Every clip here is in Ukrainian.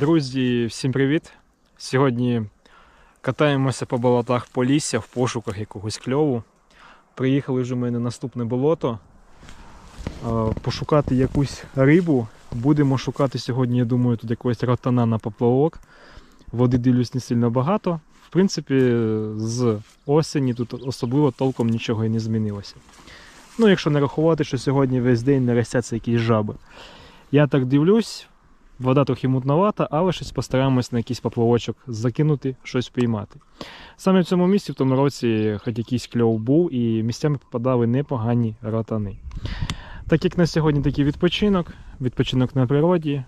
Друзі, всім привіт! Сьогодні катаємося по болотах Полісся в пошуках якогось кльову. Приїхали вже ми на наступне болото. Пошукати якусь рибу. Будемо шукати сьогодні, я думаю, тут якогось ротана на поплавок. Води дивлюсь не сильно багато. В принципі, з осені тут особливо толком нічого і не змінилося. Ну, якщо не рахувати, що сьогодні весь день не ростяться якісь жаби. Я так дивлюсь, Вода трохи мутновата, але щось постараємось на якийсь поплавочок закинути, щось піймати. Саме в цьому місці в тому році хоч якийсь кльов був і місцями попадали непогані ротани. Так як на сьогодні такий відпочинок, відпочинок на природі,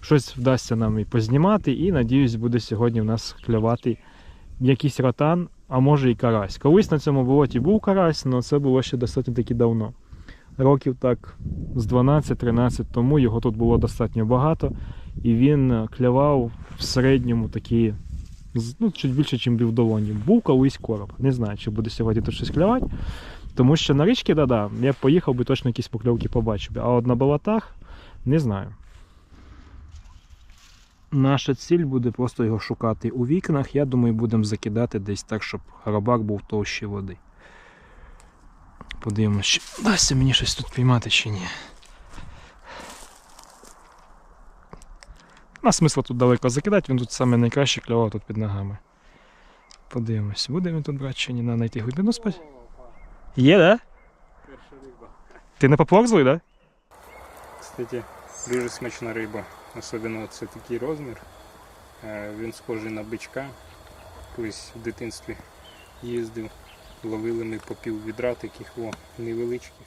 щось вдасться нам і познімати, і надіюсь, буде сьогодні в нас клювати якийсь ротан, а може і карась. Колись на цьому болоті був карась, але це було ще достатньо таки давно. Років так з 12-13 тому його тут було достатньо багато, і він е, клявав в середньому такі, ну, чуть більше, ніж півдолоні. Був колись короб. Не знаю, чи буде сьогодні тут щось клявати. Тому що на річки, да-да, я б поїхав би точно якісь покльовки побачив. А от на болотах не знаю. Наша ціль буде просто його шукати у вікнах. Я думаю, будемо закидати десь так, щоб рабак був товщі води. Подивимось, чи вдасться мені щось тут піймати чи ні. Нема смисла тут далеко закидати, він тут саме найкраще клював тут під ногами. Подивимось, буде він тут брати чи ні, на знайти глибину спать. Є, да? Ти на поплавок злий, да? Кстати, дуже смачна риба. Особливо це такий розмір. Е, Він схожий на бичка. Колись в дитинстві їздив, ловили ми по пів відра таких о, невеличких.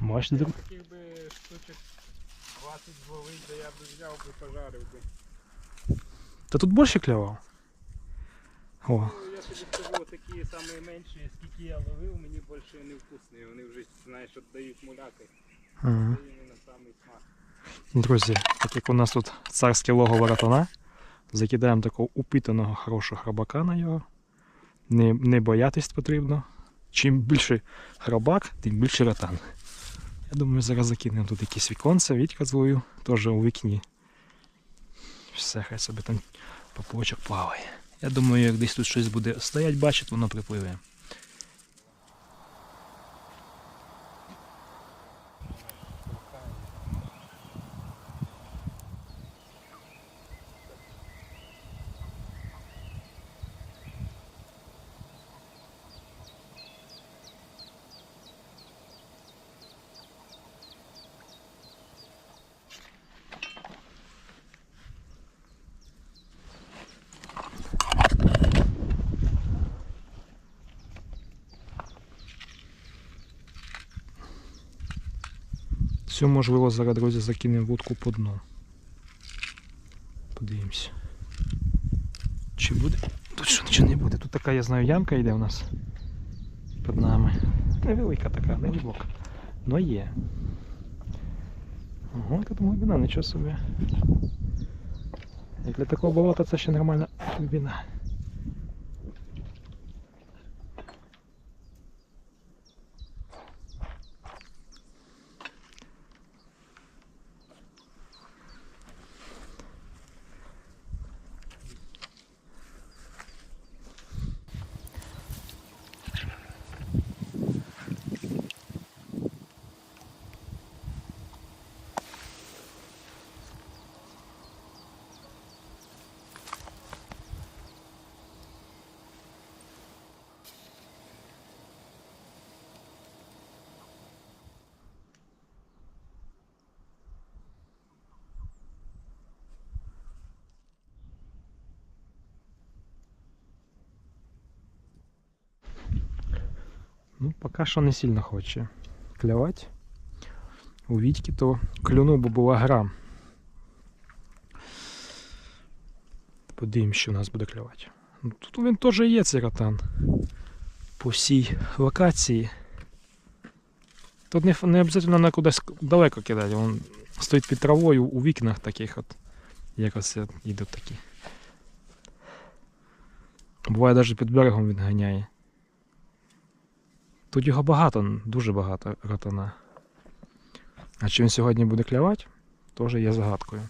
Бачите, друг? Таких би штучок 20 зловить, то я б взяв би пожарив би. Та тут більше клював. О, Ну, я тобі скажу, такі самі менші, скільки я ловив, мені більше не вкусні. Вони вже, знаєш, віддають муляки. Це ага. іменно самий смак. Друзі, так як у нас тут царське логово ратана, закидаємо такого упитаного хорошого храбака на його. Не, не боятись потрібно. Чим більше храбак, тим більше ротан. Я думаю, зараз закинемо тут якісь віконця, Вітька злою, теж у вікні. Все, хай собі там поплочок плаває. Я думаю, як десь тут щось буде стоять, бачить, воно припливе. Цю, можливо, зараз, друзі, закинемо вудку по дну. Подивимось. Чи буде? Тут що нічого не буде. Тут така, я знаю, ямка йде у нас під нами. Невелика така, не глибока. Но є. Ого, яка там глибина, нічого собі. Як для такого болота це ще нормальна глибина. Ну, поки що не сильно хоче клювати. У Вітьки то клюнув, бо була гра. Подивимось, що в нас буде клювати. Ну, тут він теж є цей ротан. По всій локації. Тут не, не обов'язково на кудись далеко кидати. Він стоїть під травою у вікнах таких от. Якось йдуть такі. Буває навіть під берегом він ганяє. Тут його багато, дуже багато ротана. А чи він сьогодні буде клявати, теж є загадкою.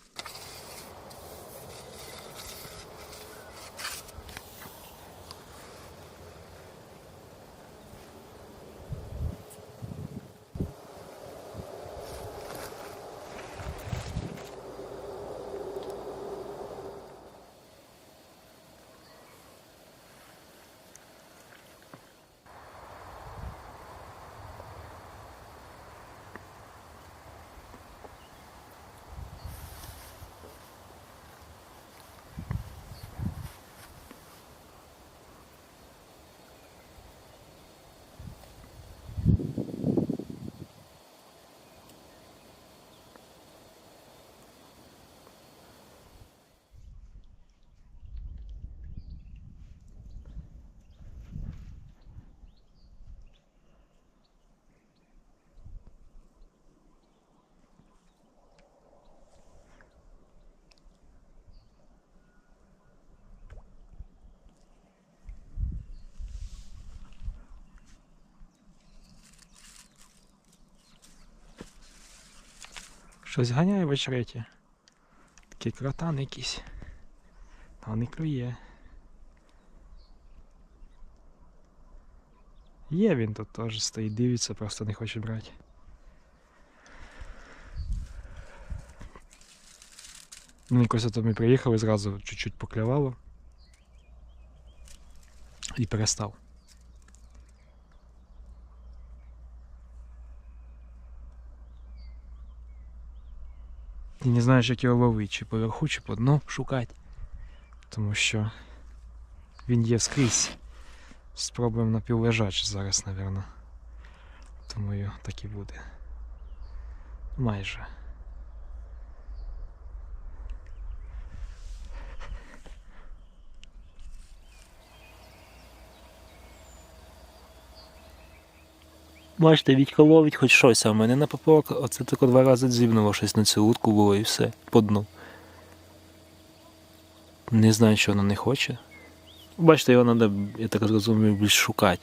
Щось ганяє в очереті. Такий кротан якийсь. Та не клює. Є він тут теж стоїть, дивиться, просто не хоче брати. Ну, якось ото ми приїхали, зразу чуть-чуть поклявало. І перестав. І не знаєш, як його ловити, чи поверху, чи по дну шукати. Тому що він є скрізь. Спробуємо напівлежач зараз, мабуть. Тому так і буде. Майже. Бачите, відколовить ловить хоч щось, а в мене на поплавок оце тако два рази дзібнуло щось на цю утку було і все, по дну. Не знаю, що вона не хоче. Бачите, його треба, я так розумію, більш шукати.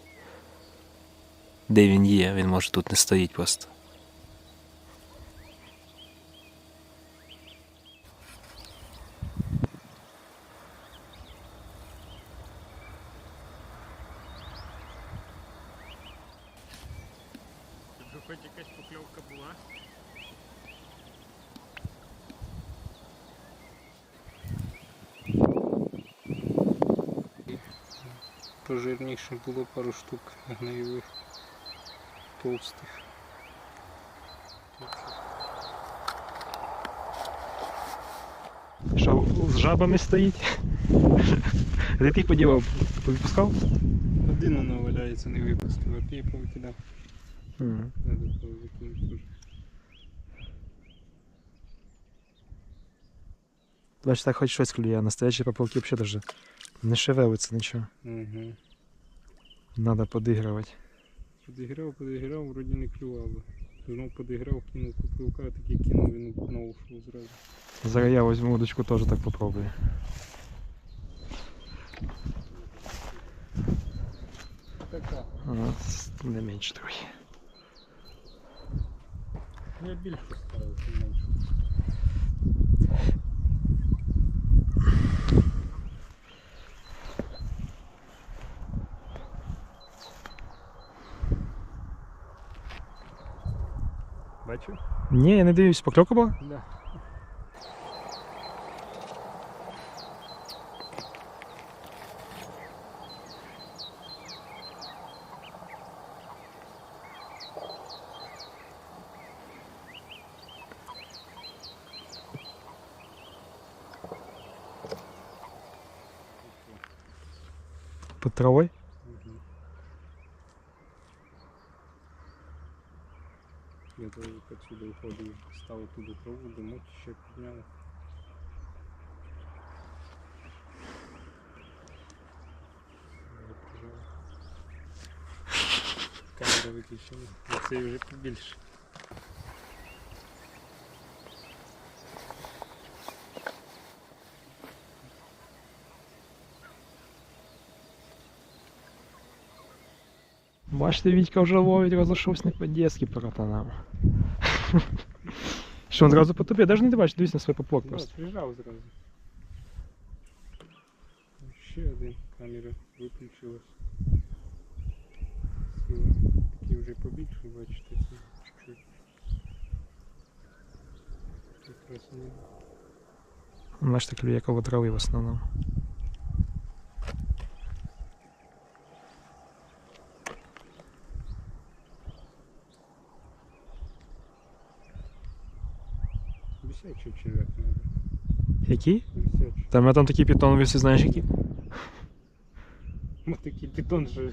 Де він є, він може тут не стоїть просто. Щоб хоч якась покльовка була. Пожирніше було пару штук гноєвих толстих. Що з жабами стоїть? Де ти подівав? Повипускав? Один воно валяється, не випустив, а ти повикидав. Теж. Бачиш, так хоч щось клює, а настоящі поплавки взагалі даже не шевелиться нічого. Угу. Надо подигрувати. Подіграв, подіграв, вроді не клювало. Знов подіграв, кинув поплавка, такий кинув, він знову ушов зразу. Зараз я візьму удочку теж так попробую. Така. А, не менше трохи. Я більше ставив, що менше. Бачу? Ні, я не дивлюсь, покльовка була? Да. Під травою? Мгм. Я тоже отсюда уходил, стал оттуда траву, дымок еще поднял. Камера виключена. Це вже побільше. Бачите, Вітька вже ловить, розійшовся не по-детськи по ротанам. Що він зразу по тобі? Даже не бачиш, дивись на свій поплок Да, просто. приїжджав зразу. Ще один камера виключилась. Сила. Такий вже побільше, бачите, це чуть-чуть. Якраз не Бачите, клює коло трави в основному. Який? Висячий. Там я там такий питон, ви всі знаєш які? Ну такий питон же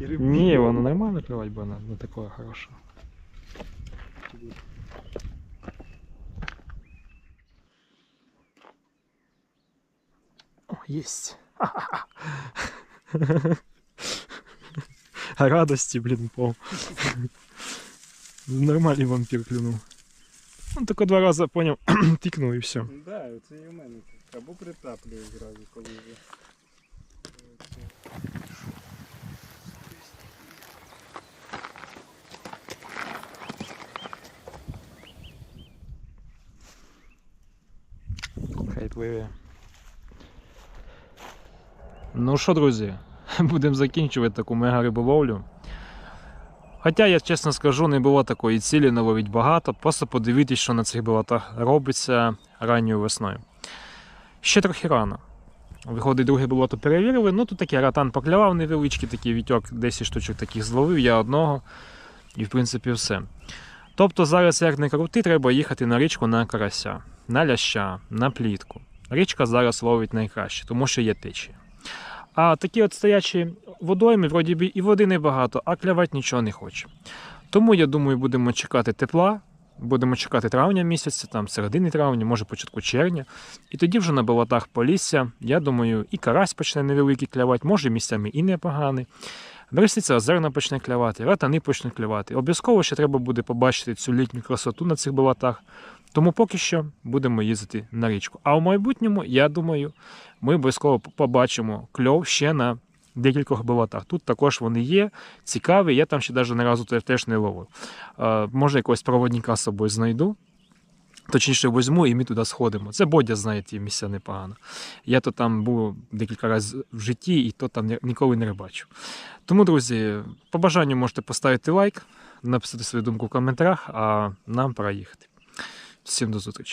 і рибу. Ні, воно нормально клювати, бо не такое хороше. О, єсть. Радості, блін, пол. Нормальний вампір клюнув. Ну, тільки два рази поняв, тикнув і все. Ну Да, це і у мене так. Або притаплюю зразу, коли вже. Хай пливе. Ну що, друзі, будемо закінчувати таку мега риболовлю. Хоча, я чесно скажу, не було такої цілі наловити багато, просто подивитись, що на цих болотах робиться ранньою весною. Ще трохи рано. Виходить, друге болото перевірили. Ну тут такий ратан поклявав невеличкий, такий вітьок, 10 штучок таких зловив, я одного. І в принципі все. Тобто зараз, як не крути, треба їхати на річку на карася, на ляща, на плітку. Річка зараз ловить найкраще, тому що є течія. А такі от стоячі водойми, вроді би, і води небагато, а клявати нічого не хоче. Тому я думаю, будемо чекати тепла, будемо чекати травня місяця, там середини травня, може початку червня. І тоді вже на болотах Полісся, я думаю, і карась почне невеликий клявати, може місцями і непоганий. Бересниця озерна почне клявати, ратани почнуть клявати. Обов'язково ще треба буде побачити цю літню красоту на цих болотах. Тому поки що будемо їздити на річку. А в майбутньому, я думаю, ми обов'язково побачимо кльов ще на декількох болотах. Тут також вони є, цікаві. Я там ще навіть ні разу теж не ловив. Може, якогось проводника з собою знайду. Точніше, візьму і ми туди сходимо. Це Бодя знає ті місця непогано. Я то там був декілька разів в житті і то там ніколи не рибачив. Тому, друзі, по бажанню можете поставити лайк, написати свою думку в коментарях, а нам пора їхати. Всім до зустрічі.